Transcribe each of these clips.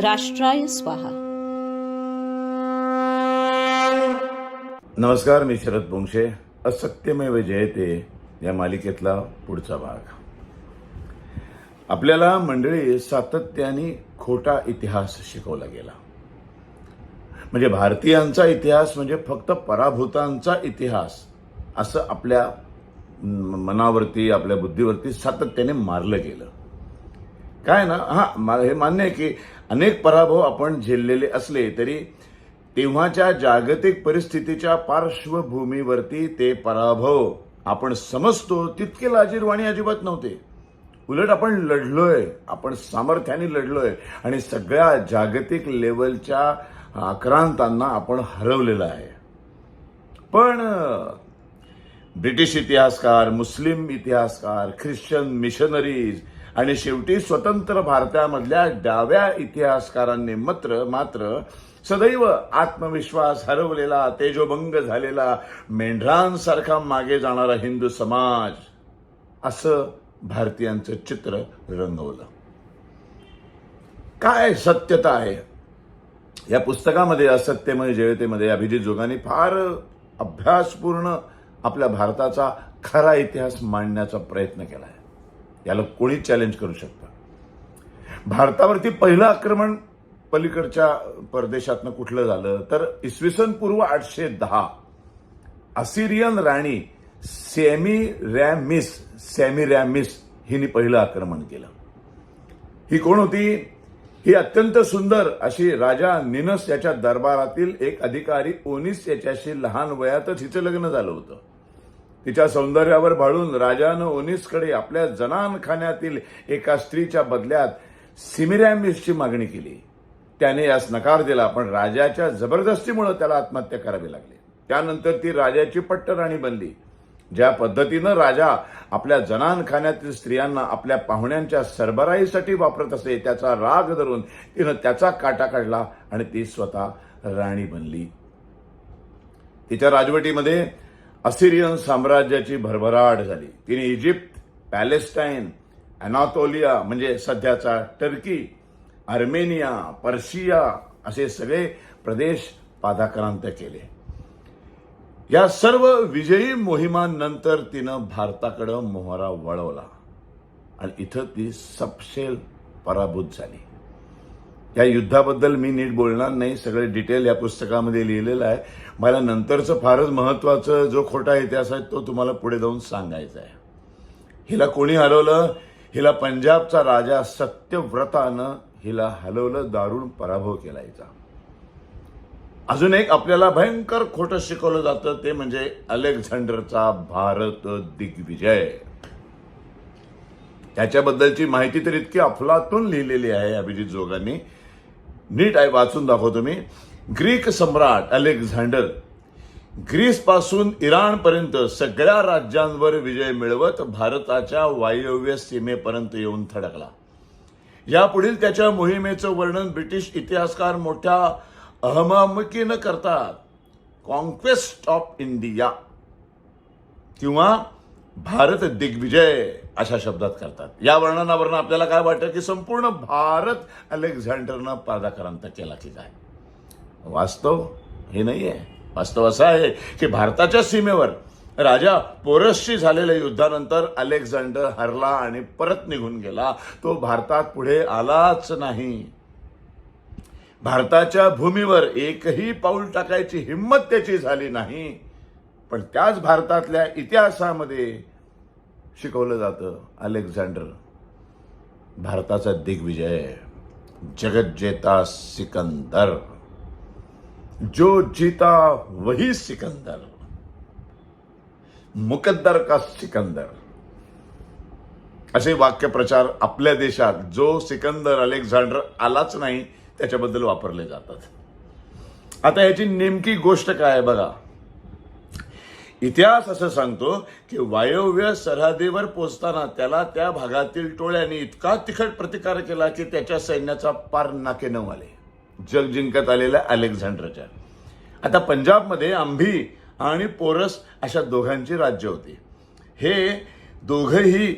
राष्ट्राय स्वाहा। नमस्कार मी शरद बोंगशे. असत्यमेव जयते या मालिकेतला पुढचा भाग. आपल्याला मंडळी सातत्याने खोटा इतिहास शिकवला गेला. म्हणजे भारतीयांचा इतिहास म्हणजे फक्त पराभूतांचा इतिहास असं आपल्या मनावरती आपल्या बुद्धीवरती सातत्याने मारलं गेलं. काय ना? हा हे मान्य आहे की अनेक पराभव आपण झेललेले असले तरी तेव्हाच्या जागतिक परिस्थितीच्या पार्श्वभूमीवरती ते पराभव आपण समजतो तितके लाजीरवाणी अजिबात नव्हते. उलट आपण लढलोय आपण सामर्थ्याने लढलोय आणि सगळ्या जागतिक लेवलच्या आक्रांतांना आपण हरवलेलं आहे. पण ब्रिटिश इतिहासकार मुस्लिम इतिहासकार ख्रिश्चन मिशनरीज आणि शेवटी स्वतंत्र भारतामधल्या डाव्या इतिहासकारांनी मात्र मात्र सदैव आत्मविश्वास हरवलेला तेजोभंग झालेला मेंढरांसारखा मागे जाणारा हिंदू समाज असं भारतीयांचं चित्र रंगवलं. काय सत्यता आहे? या पुस्तकामध्ये असत्यमय जयतेमध्ये अभिजित जोगांनी फार अभ्यासपूर्ण आपल्या भारताचा खरा इतिहास मांडण्याचा प्रयत्न केला आहे याला कोणी चॅलेंज करू शकतं. भारतावरती पहिलं आक्रमण पलीकडच्या परदेशातनं कुठलं झालं? तर इसवी सन पूर्व आठशे दहा. असिरियन राणी सेमी रॅमिस सेमी रॅमिस हिने पहिलं आक्रमण केलं. ही कोण होती? ही अत्यंत सुंदर अशी राजा निनस याच्या दरबारातील एक अधिकारी ओनिस याच्याशी लहान वयातच हिचं लग्न झालं होतं. तिच्या सौंदर्यावर भाळून राजानं ओनिसकडे आपल्या जनानखान्यातील एका स्त्रीच्या बदल्यात सिमिरॅमिसची मागणी केली. त्याने यास नकार दिला पण राजाच्या जबरदस्तीमुळे त्याला आत्महत्या करावी लागली. त्यानंतर ती राजाची पट्टराणी बनली ज्या पद्धतीनं राजा आपल्या जनानखान्यातील स्त्रियांना आपल्या पाहुण्यांच्या सरबराईसाठी वापरत असे त्याचा राग धरून तिनं त्याचा काटा काढला आणि ती स्वतः राणी बनली. तिच्या राजवटीमध्ये असिरियन साम्राज्याची भरभराट झाली. तिने इजिप्त पॅलेस्टाईन अनातोलिया म्हणजे सध्याचा टर्की आर्मेनिया पर्शिया असे सगळे प्रदेश पादाक्रांत केले. या सर्व विजयी मोहिमांनंतर तिनं भारताकडं मोहरा वळवला आणि इथं ती सपशेल पराभूत झाली. या युद्धाबद्दल मी नीट बोलणार नाही. सगळे डिटेल या पुस्तकामध्ये लिहिलेलं आहे. मला नंतरचं फारच महत्वाचं जो खोटा इतिहास आहे तो तुम्हाला पुढे जाऊन सांगायचा आहे. हिला कोणी हलवलं? हिला पंजाबचा राजा सत्यव्रतानं हिला हलवलं दारुण पराभव केला हिचा अजून एक आपल्याला भयंकर खोटं शिकवलं जातं ते म्हणजे अलेक्झांडरचा भारत दिग्विजय. त्याच्याबद्दलची माहिती तर इतकी अफलातून लिहिलेली आहे अभिजित जोगांनी. नीट आहे वाचून दाखवतो मी. ग्रीक सम्राट अलेक्झांडर. ग्रीसपासून इराणपर्यंत सगळ्या राज्यांवर विजय मिळवत भारताच्या वायव्य सीमेपर्यंत येऊन थडकला. यापुढील त्याच्या मोहिमेचं वर्णन ब्रिटिश इतिहासकार मोठ्या अहमामकीनं करतात. कॉन्क्वेस्ट ऑफ इंडिया किंवा भारत दिग्विजय अशा शब्दात करतात. या वर्णनावरून आपल्याला काय वाटतं की संपूर्ण भारत अलेक्झांडरनं पादाक्रांत केला की काय? वास्तव हे नाही आहे वास्तव असं आहे की भारताच्या सीमेवर राजा पोरसशी झालेल्या युद्धानंतर अलेक्झांडर हरला आणि परत निघून गेला. तो भारतात पुढे आलाच नाही. भारताच्या भूमीवर एकही पाऊल टाकायची हिंमत त्याची झाली नाही. पण त्याच भारतातल्या इतिहासामध्ये शिकवलं जातं अलेक्झांडर. भारताचा दिग्विजय जगज्जेता सिकंदर. जो जीता वही सिकंदर। मुकद्दर का सिकंदर। असे वाक्यप्रचार आपल्या देशात जो सिकंदर अलेक्झांडर आलाच नाही त्याच्याबद्दल वापरले जातात. आता याची नेमकी गोष्ट काय आहे बघा. इतिहास असं सांगतो की वायव्य सरहदीवर पोचताना त्याला त्या भागातील टोळ्यांनी इतका तिखट प्रतिकार केला की त्याच्या सैन्याचा पार नाकेनऊ आले जग जिंकत आलेल्या अलेक्झांडरच्या. आता पंजाबमध्ये आंभी आणि पोरस अशा दोघांची राज्य होती. हे दोघंही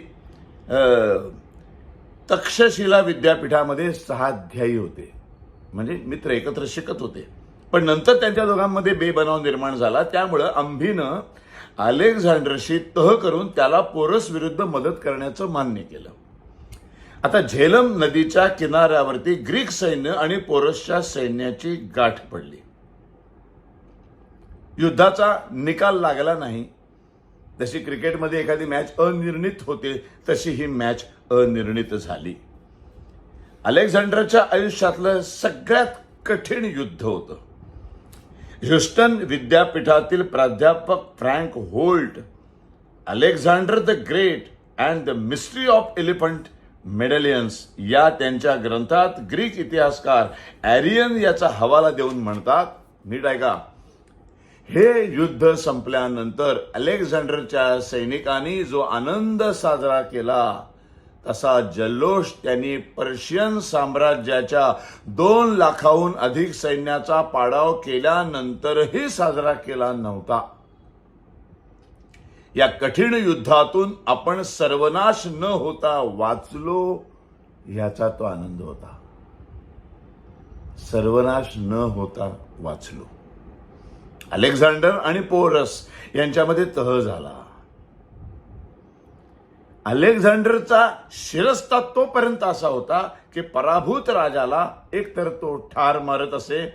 तक्षशिला विद्यापीठामध्ये सहाध्यायी होते. म्हणजे मित्र एकत्र शिकत होते. पण नंतर त्यांच्या दोघांमध्ये बेबनाव निर्माण झाला. त्यामुळं अंभीनं अलेक्झांडरशी तह करून त्याला पोरस विरुद्ध मदत करण्याचं मान्य केलं. आता झेलम नदीच्या किनाऱ्यावरती ग्रीक सैन्य आणि पोरसच्या सैन्याची गाठ पडली. युद्धाचा निकाल लागला नाही. जशी क्रिकेटमध्ये एखादी मॅच अनिर्णित होते तशी ही मॅच अनिर्णित झाली. अलेक्झांडरच्या आयुष्यातलं सगळ्यात कठीण युद्ध होतं. ह्युस्टन विद्यापीठातील प्राध्यापक Frank Holt Alexander the great and the mystery of elephant medallions या त्यांच्या ग्रंथात ग्रीक इतिहासकार ॲरियन याचा हवाला देऊन म्हणतात नीट ऐका. हे युद्ध संपल्यानंतर अलेक्झांडरच्या सैनिकांनी जो आनंद साजरा केला तसा जल्लोष त्यांनी पर्शियन साम्राज्याच्या दोन लाखाहून अधिक सैन्याचा पाडाव केल्यानंतरही साजरा केला नव्हता. या कठीण युद्धातून आपण सर्वनाश न होता वाचलो याचा तो आनंद होता. सर्वनाश न होता वाचलो. अलेक्झांडर आणि पोरस यांच्यामध्ये तह झाला. अलेक्झांडरचा शिरस्ता तोपर्यंत असा होता की पराभूत राजाला एकतर तो ठार मारत असे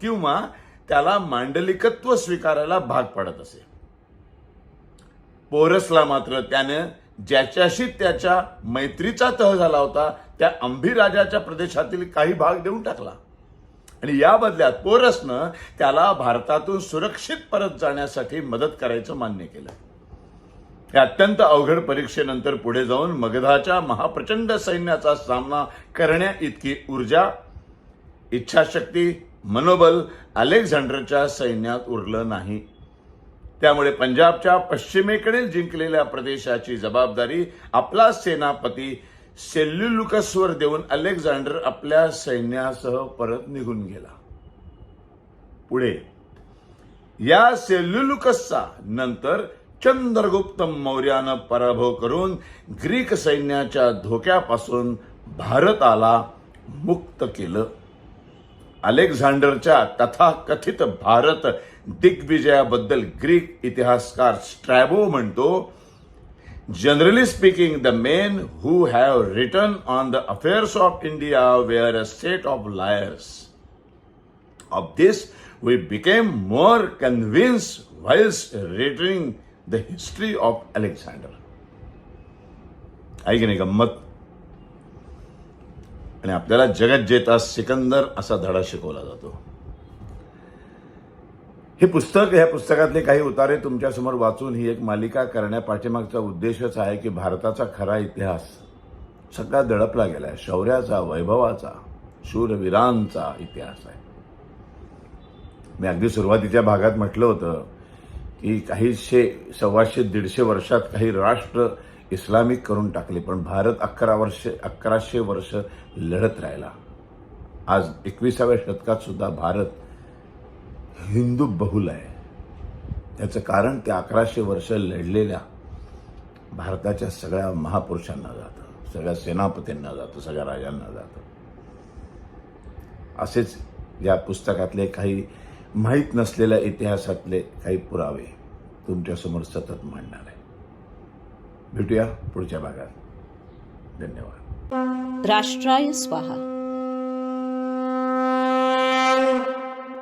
किंवा त्याला मांडलिकत्व स्वीकारायला भाग पडत असे. पोरसला मात्र त्याने ज्याच्याशी त्याच्या मैत्रीचा तह झाला होता त्या अंभिराजाच्या प्रदेशातील काही भाग देऊन टाकला. आणि या बदल्यात पोरसनं त्याला भारतातून सुरक्षित परत जाण्यासाठी मदत करायचं मान्य केलं. या अत्यंत अवघड परीक्षेनंतर पुढे जाऊन मगधाच्या महाप्रचंड सैन्याचा सामना करण्या इतकी ऊर्जा इच्छाशक्ती मनोबल अलेक्झांडरच्या सैन्यात उरलं नाही. त्यामुळे पंजाबच्या पश्चिमेकडील जिंकलेल्या प्रदेशाची जबाबदारी आपला सेनापती सेल्युलुकसवर देऊन अलेक्झांडर आपल्या सैन्यासह परत निघून गेला. पुढे या सेल्युलुकसचा नंतर चंद्रगुप्त मौर्यानं पराभव करून ग्रीक सैन्याच्या धोक्यापासून भारताला मुक्त केलं. अलेक्जांडर अलेक्झांडरच्या तथाकथित भारत दिग्विजया बदल ग्रीक इतिहासकार स्ट्रैबो मन तो generally speaking the men who have written on the affairs of India they are a set of liars of this we become more convince while writing the history of Alexander ऐकिने गंमत आणि आपल्याला जगत जेता सिकंदर असा धडा शिकवला जातो. हे पुस्तक ह्या पुस्तकातले काही उतारे तुमच्यासमोर वाचून ही एक मालिका करण्यापाठीमागचा उद्देशच आहे की भारताचा खरा इतिहास सगळा दडपला गेलाय. शौर्याचा वैभवाचा शूरवीरांचा इतिहास आहे. मी अगदी सुरुवातीच्या भागात म्हटलं होतं की काहीशे सव्वाशे दीडशे वर्षात काही राष्ट्र इस्लामिक करून टाकले पण भारत अकरा वर्ष अकराशे वर्ष लढत राहिला. आज एकविसाव्या शतकात सुद्धा भारत हिंदू बहुल आहे. त्याचं कारण त्या अकराशे वर्ष लढलेल्या भारताच्या सगळ्या महापुरुषांना जातं सगळ्या सेनापतींना जातं सगळ्या राजांना जातं. असेच या पुस्तकातले काही माहीत नसलेल्या इतिहासातले काही पुरावे तुमच्यासमोर सतत मांडणार आहे भेटूया पुढच्या भागात. धन्यवाद. राष्ट्राय स्वाहा.